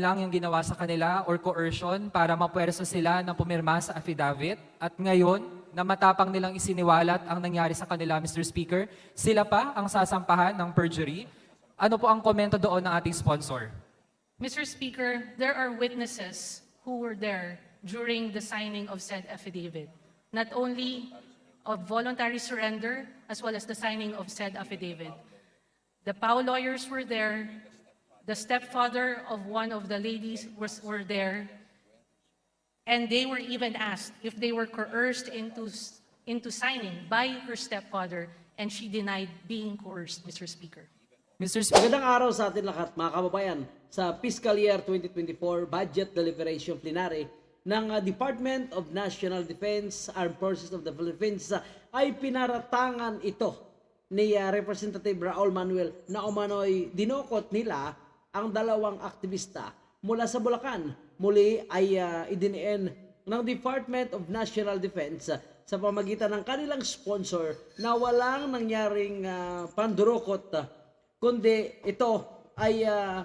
panlilinlang yung ginawa sa kanila or coercion para mapwersa sila ng pumirma sa affidavit. At ngayon, na matapang nilang isiniwalat ang nangyari sa kanila, Mr. Speaker, sila pa ang sasampahan ng perjury. Ano po ang komento doon ng ating sponsor? Mr. Speaker, there are witnesses who were there during the signing of said affidavit, not only of voluntary surrender as well as the signing of said affidavit. The POW lawyers were there, the stepfather of one of the ladies was, were there, and they were even asked if they were coerced into, into signing by her stepfather, and she denied being coerced, Mr. Speaker. Mr. Speaker, Magandang araw sa atin lahat mga kababayan sa fiscal year 2024 budget deliberation plenary ng uh, Department of National Defense Armed Forces of the Philippines ay pinaratangan ito ni uh, Representative Raul Manuel na umano'y dinukot nila ang dalawang aktivista mula sa Bulacan. Muli ay uh, idiniin ng Department of National Defense uh, sa pamagitan ng kanilang sponsor na walang nangyaring uh, pandurukot uh, kundi ito ay ah,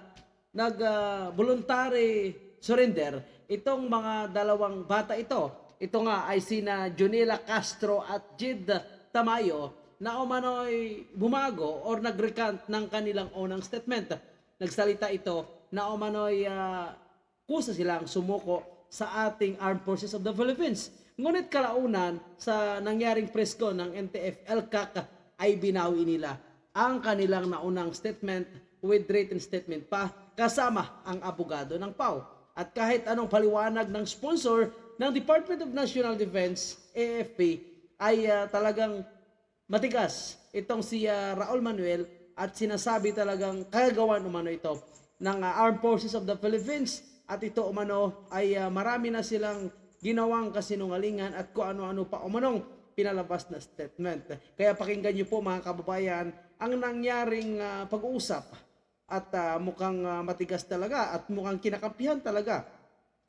nag-voluntary surrender itong mga dalawang bata ito. Ito nga ay sina Junila Castro at Jid Tamayo na umano'y bumago or nag-recant ng kanilang unang statement. Nagsalita ito na umano'y ah, kusa silang sumuko sa ating Armed Forces of the Philippines. Ngunit kalaunan sa nangyaring presko ng NTF-LCAC ay binawi nila ang kanilang naunang statement with written statement pa kasama ang abogado ng PAW. At kahit anong paliwanag ng sponsor ng Department of National Defense, AFP, ay ah, talagang matigas itong si ah, Raul Manuel at sinasabi talagang kagagawan umano ito ng ah, Armed Forces of the Philippines at ito umano ay ah, marami na silang ginawang kasinungalingan at kung ano-ano pa umanong pinalabas na statement. Kaya pakinggan niyo po mga kababayan ang nangyaring ah, pag-uusap at ah, mukhang ah, matigas talaga at mukhang kinakampihan talaga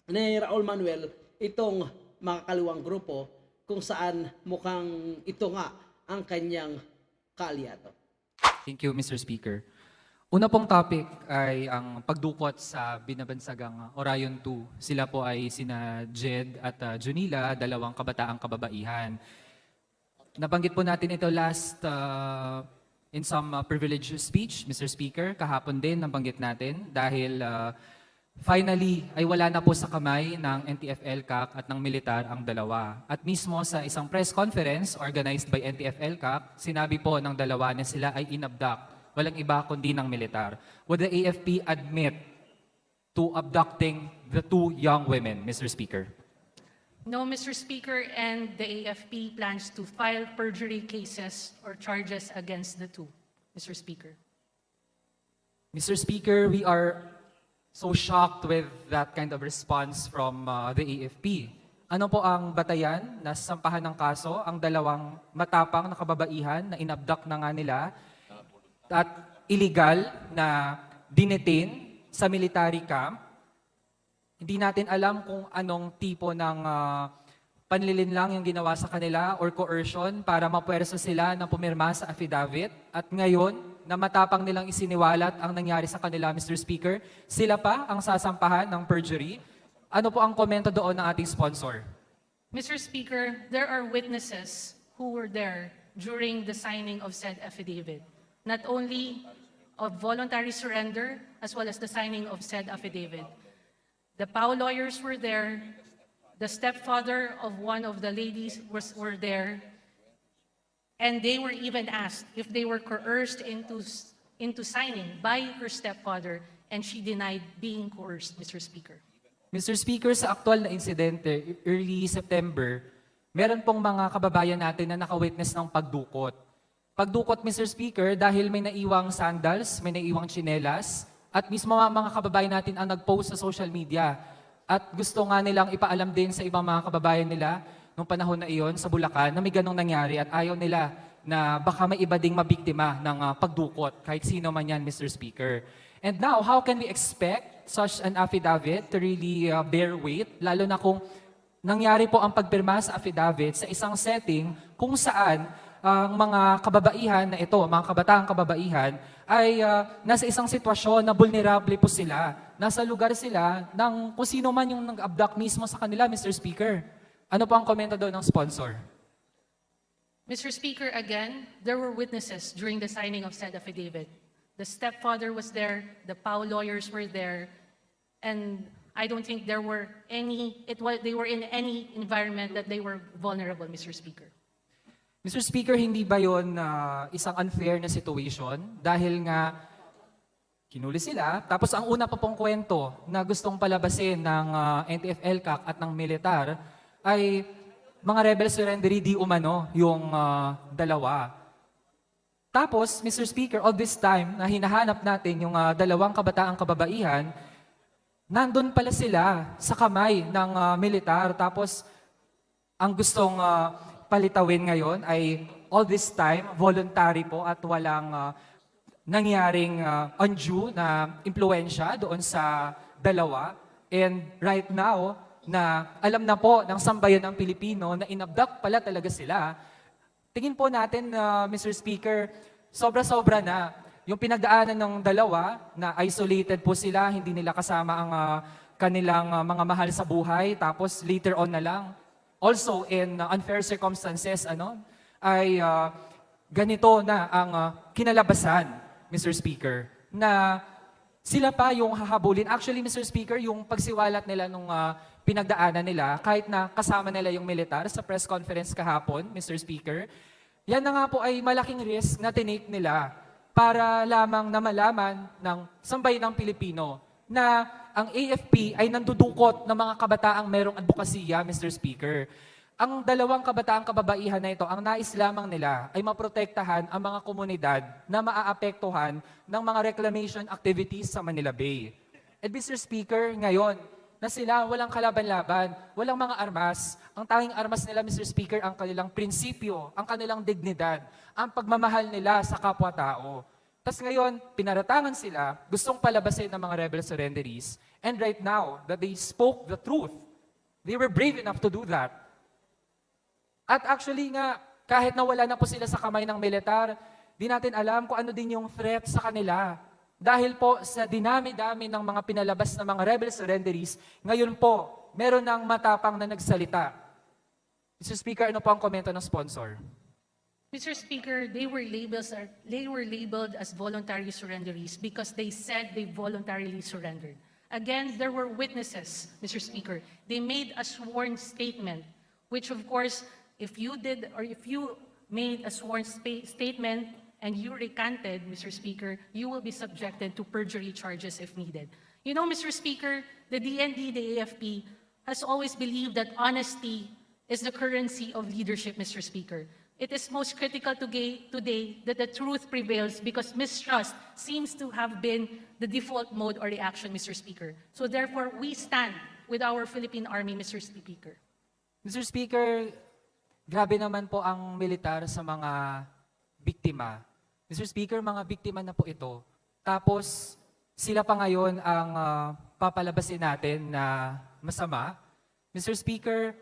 ni Raul Manuel itong mga kaliwang grupo kung saan mukhang ito nga ang kanyang kaalyado. Thank you, Mr. Speaker. Una pong topic ay ang pagdukot sa binabansagang Orion 2. Sila po ay sina Jed at uh, Junila, dalawang kabataang kababaihan. Nabanggit po natin ito last uh, in some uh, privileged speech, Mr. Speaker. Kahapon din nabanggit natin dahil uh, finally ay wala na po sa kamay ng NTF-LCAC at ng militar ang dalawa. At mismo sa isang press conference organized by NTF-LCAC, sinabi po ng dalawa na sila ay inabduct. Walang iba kundi ng militar. Would the AFP admit to abducting the two young women, Mr. Speaker? No, Mr. Speaker, and the AFP plans to file perjury cases or charges against the two, Mr. Speaker. Mr. Speaker, we are so shocked with that kind of response from uh, the AFP. Ano po ang batayan na sampahan ng kaso ang dalawang matapang na kababaihan na inabduct na nga nila at illegal na dinetain sa military camp hindi natin alam kung anong tipo ng ah, panlilinlang yung ginawa sa kanila or coercion para mapwersa sila ng pumirma sa affidavit. At ngayon, na matapang nilang isiniwalat ang nangyari sa kanila, Mr. Speaker, sila pa ang sasampahan ng perjury. Ano po ang komento doon ng ating sponsor? Mr. Speaker, there are witnesses who were there during the signing of said affidavit, not only of voluntary surrender as well as the signing of said affidavit. The POW lawyers were there, the stepfather of one of the ladies was, were there, and they were even asked if they were coerced into, into signing by her stepfather, and she denied being coerced, Mr. Speaker. Mr. Speaker, sa aktual na insidente, early September, meron pong mga kababayan natin na nakawitness ng pagdukot. Pagdukot, Mr. Speaker, dahil may naiwang sandals, may naiwang tsinelas, at mismo mga kababayan natin ang nag-post sa social media. At gusto nga nilang ipaalam din sa ibang mga kababayan nila nung panahon na iyon sa Bulacan na may ganong nangyari at ayaw nila na baka may iba ding mabiktima ng ah, pagdukot, kahit sino man yan, Mr. Speaker. And now, how can we expect such an affidavit to really uh, bear weight, lalo na kung nangyari po ang pagpirma sa affidavit sa isang setting kung saan ang mga kababaihan na ito, mga kabataang kababaihan, ay ah, nasa isang sitwasyon na vulnerable po sila. Nasa lugar sila ng kung sino man yung nag-abduct mismo sa kanila, Mr. Speaker. Ano po ang komento doon ng sponsor? Mr. Speaker, again, there were witnesses during the signing of said affidavit. The stepfather was there, the POW lawyers were there, and I don't think there were any, it was, they were in any environment that they were vulnerable, Mr. Speaker. Mr. Speaker, hindi ba yon ah, isang unfair na situation? Dahil nga, kinuli sila, tapos ang una pa pong kwento na gustong palabasin ng ah, NTF-ELCAC at ng militar ay mga rebel surrendery di umano yung ah, dalawa. Tapos, Mr. Speaker, all this time na hinahanap natin yung ah, dalawang kabataang kababaihan, nandun pala sila sa kamay ng ah, militar. Tapos, ang gustong ah, palitawin ngayon ay all this time, voluntary po at walang ah, nangyaring ah, undue na impluensya doon sa dalawa. And right now, na alam na po ng sambayan ng Pilipino na inabduct pala talaga sila, tingin po natin, ah, Mr. Speaker, sobra-sobra na yung pinagdaanan ng dalawa na isolated po sila, hindi nila kasama ang ah, kanilang ah, mga mahal sa buhay, tapos later on na lang, also in uh, unfair circumstances, ano, ay uh, ganito na ang uh, kinalabasan, Mr. Speaker, na sila pa yung hahabulin. Actually, Mr. Speaker, yung pagsiwalat nila nung uh, pinagdaanan nila, kahit na kasama nila yung militar sa press conference kahapon, Mr. Speaker, yan na nga po ay malaking risk na tinake nila para lamang na malaman ng sambay ng Pilipino na ang AFP ay nandudukot ng mga kabataang merong advokasya, Mr. Speaker. Ang dalawang kabataang kababaihan na ito, ang nais lamang nila ay maprotektahan ang mga komunidad na maaapektuhan ng mga reclamation activities sa Manila Bay. And Mr. Speaker, ngayon, na sila walang kalaban-laban, walang mga armas. Ang tanging armas nila, Mr. Speaker, ang kanilang prinsipyo, ang kanilang dignidad, ang pagmamahal nila sa kapwa-tao. Tapos ngayon, pinaratangan sila, gustong palabasin ng mga rebel surrenderies. And right now, that they spoke the truth, they were brave enough to do that. At actually nga, kahit nawala na po sila sa kamay ng militar, di natin alam kung ano din yung threat sa kanila. Dahil po sa dinami-dami ng mga pinalabas ng mga rebel surrenderies, ngayon po, meron ng matapang na nagsalita. Mr. Speaker, ano po ang komento ng sponsor? Mr. Speaker, they were labeled, they were labeled as voluntary surrenderies because they said they voluntarily surrendered. Again, there were witnesses, Mr. Speaker. They made a sworn statement, which of course, if you did, or if you made a sworn statement and you recanted, Mr. Speaker, you will be subjected to perjury charges if needed. You know, Mr. Speaker, the DND, the AFP, has always believed that honesty is the currency of leadership, Mr. Speaker. It is most critical today that the truth prevails because mistrust seems to have been the default mode or reaction, Mr. Speaker. So therefore, we stand with our Philippine Army, Mr. Speaker. Mr. Speaker, grabe naman po ang militar sa mga biktima. Mr. Speaker, mga biktima na po ito. Tapos, sila pa ngayon ang ah, papalabasin natin na masama. Mr. Speaker,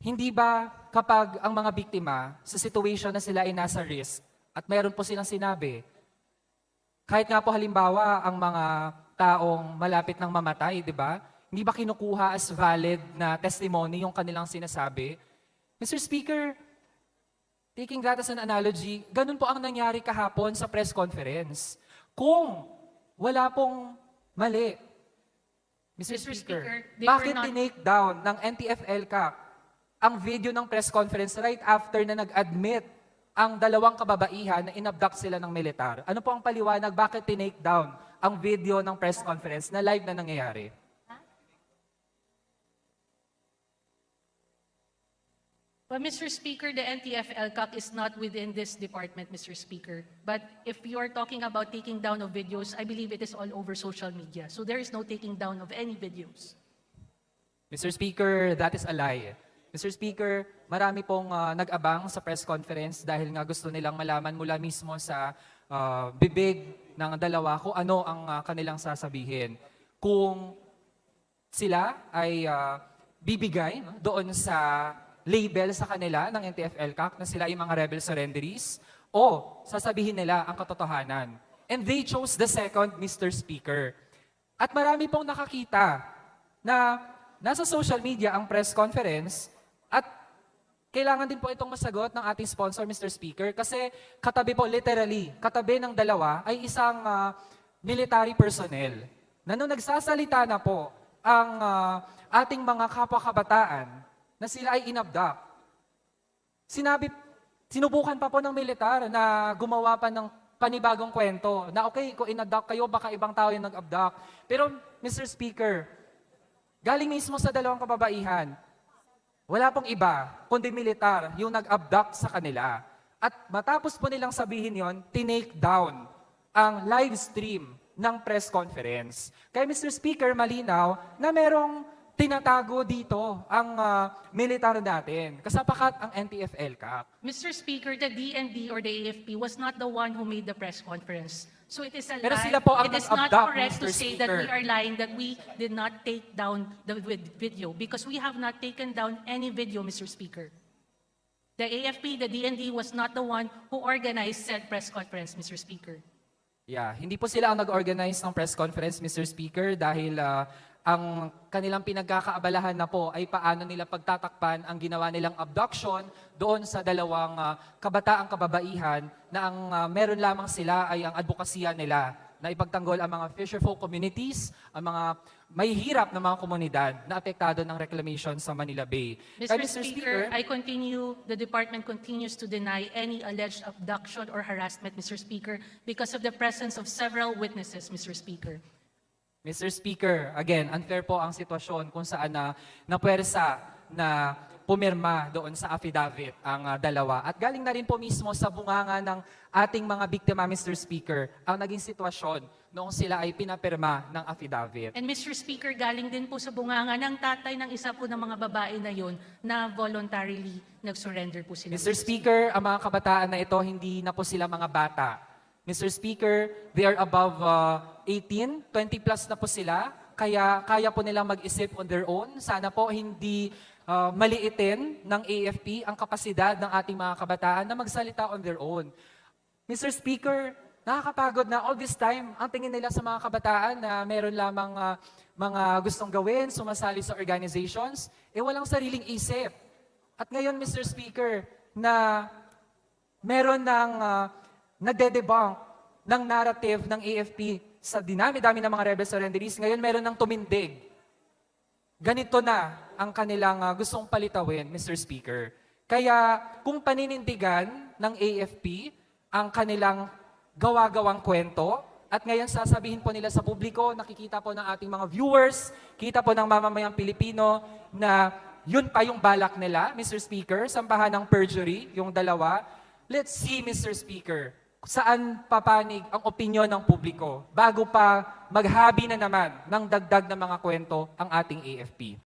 hindi ba kapag ang mga biktima sa situation na sila ay nasa risk at mayroon po silang sinabi, kahit nga po halimbawa ang mga taong malapit ng mamatay, di ba? Hindi ba kinukuha as valid na testimony yung kanilang sinasabi? Mr. Speaker, taking that as an analogy, ganun po ang nangyari kahapon sa press conference. Kung wala pong mali, Mr. Mr. Speaker, Speaker, bakit not- tinake down ng NTF-ELCAC ang video ng press conference right after na nag-admit ang dalawang kababaihan na inabduct sila ng militar. Ano po ang paliwanag? Bakit tinake down ang video ng press conference na live na nangyayari? But Mr. Speaker, the NTF LCAC is not within this department, Mr. Speaker. But if you are talking about taking down of videos, I believe it is all over social media. So there is no taking down of any videos. Mr. Speaker, that is a lie. Mr. Speaker, marami pong ah, nag-abang sa press conference dahil nga gusto nilang malaman mula mismo sa ah, bibig ng dalawa kung ano ang ah, kanilang sasabihin. Kung sila ay ah, bibigay no, doon sa label sa kanila ng NTF-ELCAC na sila ay mga rebel surrenderies o sasabihin nila ang katotohanan. And they chose the second, Mr. Speaker. At marami pong nakakita na nasa social media ang press conference at kailangan din po itong masagot ng ating sponsor, Mr. Speaker, kasi katabi po, literally, katabi ng dalawa ay isang ah, military personnel na nung nagsasalita na po ang ah, ating mga kapwa-kabataan na sila ay inabduct. Sinabi, sinubukan pa po ng militar na gumawa pa ng panibagong kwento na okay, kung inabduct kayo, baka ibang tao yung nag-abduct. Pero, Mr. Speaker, galing mismo sa dalawang kababaihan, wala pong iba, kundi militar, yung nag-abduct sa kanila. At matapos po nilang sabihin yon, tinake down ang live stream ng press conference. Kaya Mr. Speaker, malinaw na merong tinatago dito ang ah, militar natin. Kasapakat ang NTF-ELCAC. Mr. Speaker, the DND or the AFP was not the one who made the press conference. So it is a Pero lie. sila po ang it is not nag-abduct, correct to Mr. say that we are lying, that we did not take down the vid- video because we have not taken down any video, Mr. Speaker. The AFP, the DND was not the one who organized said press conference, Mr. Speaker. Yeah, hindi po sila ang nag-organize ng press conference, Mr. Speaker, dahil ah, ang kanilang pinagkakaabalahan na po ay paano nila pagtatakpan ang ginawa nilang abduction doon sa dalawang ah, kabataang kababaihan na ang ah, meron lamang sila ay ang advokasya nila na ipagtanggol ang mga fisherfolk communities, ang mga may hirap na mga komunidad na apektado ng reclamation sa Manila Bay. Mr. Kaya, Speaker, I continue, the department continues to deny any alleged abduction or harassment, Mr. Speaker, because of the presence of several witnesses, Mr. Speaker. Mr. Speaker, again, unfair po ang sitwasyon kung saan na napuwersa na pumirma doon sa affidavit ang ah, dalawa. At galing na rin po mismo sa bunganga ng ating mga biktima, Mr. Speaker, ang naging sitwasyon noong sila ay pinapirma ng affidavit. And Mr. Speaker, galing din po sa bunganga ng tatay ng isa po ng mga babae na yon na voluntarily nag-surrender po sila. Mr. Speaker, ang mga kabataan na ito, hindi na po sila mga bata. Mr. Speaker, they are above uh, 18, 20 plus na po sila, kaya kaya po nilang mag-isip on their own. Sana po hindi uh, maliitin ng AFP ang kapasidad ng ating mga kabataan na magsalita on their own. Mr. Speaker, nakakapagod na all this time ang tingin nila sa mga kabataan na meron lamang ah, mga gustong gawin, sumasali sa organizations, eh walang sariling isip. At ngayon, Mr. Speaker, na meron ng uh, nagde-debunk ng narrative ng AFP sa dinami-dami ng mga rebel surrenderies, ngayon meron ng tumindig. Ganito na ang kanilang ah, gustong palitawin, Mr. Speaker. Kaya kung paninindigan ng AFP ang kanilang gawa-gawang kwento, at ngayon sasabihin po nila sa publiko, nakikita po ng ating mga viewers, kita po ng mamamayang Pilipino na yun pa yung balak nila, Mr. Speaker, sampahan ng perjury, yung dalawa. Let's see, Mr. Speaker, saan papanig ang opinyon ng publiko bago pa maghabi na naman ng dagdag na mga kwento ang ating AFP.